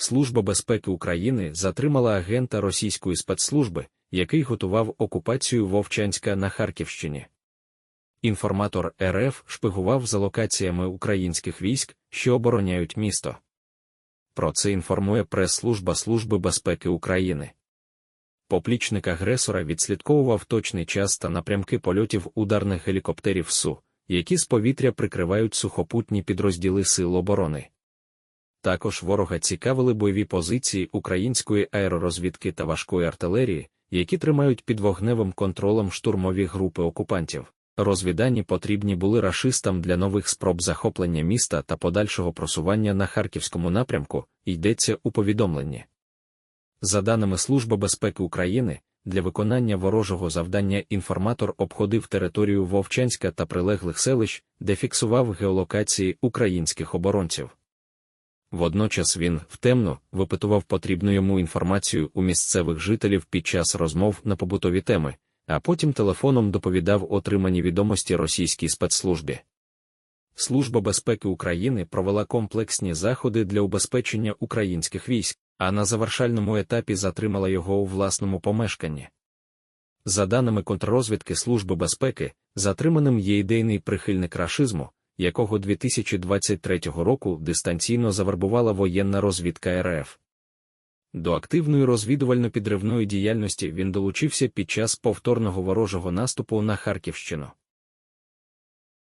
Служба безпеки України затримала агента російської спецслужби, який готував окупацію Вовчанська на Харківщині. Інформатор РФ шпигував за локаціями українських військ, що обороняють місто. Про це інформує прес-служба Служби безпеки України. Поплічник агресора відслідковував точний час та напрямки польотів ударних гелікоптерів СУ, які з повітря прикривають сухопутні підрозділи Сил оборони. Також ворога цікавили бойові позиції української аеророзвідки та важкої артилерії, які тримають під вогневим контролем штурмові групи окупантів. Розвідані потрібні були рашистам для нових спроб захоплення міста та подальшого просування на харківському напрямку, йдеться у повідомленні. За даними Служби безпеки України, для виконання ворожого завдання інформатор обходив територію Вовчанська та прилеглих селищ, де фіксував геолокації українських оборонців. Водночас він втемно випитував потрібну йому інформацію у місцевих жителів під час розмов на побутові теми, а потім телефоном доповідав отримані відомості російській спецслужбі. Служба безпеки України провела комплексні заходи для убезпечення українських військ, а на завершальному етапі затримала його у власному помешканні. За даними контррозвідки Служби безпеки, затриманим є ідейний прихильник рашизму, якого 2023 року дистанційно завербувала воєнна розвідка РФ. До активної розвідувально-підривної діяльності він долучився під час повторного ворожого наступу на Харківщину.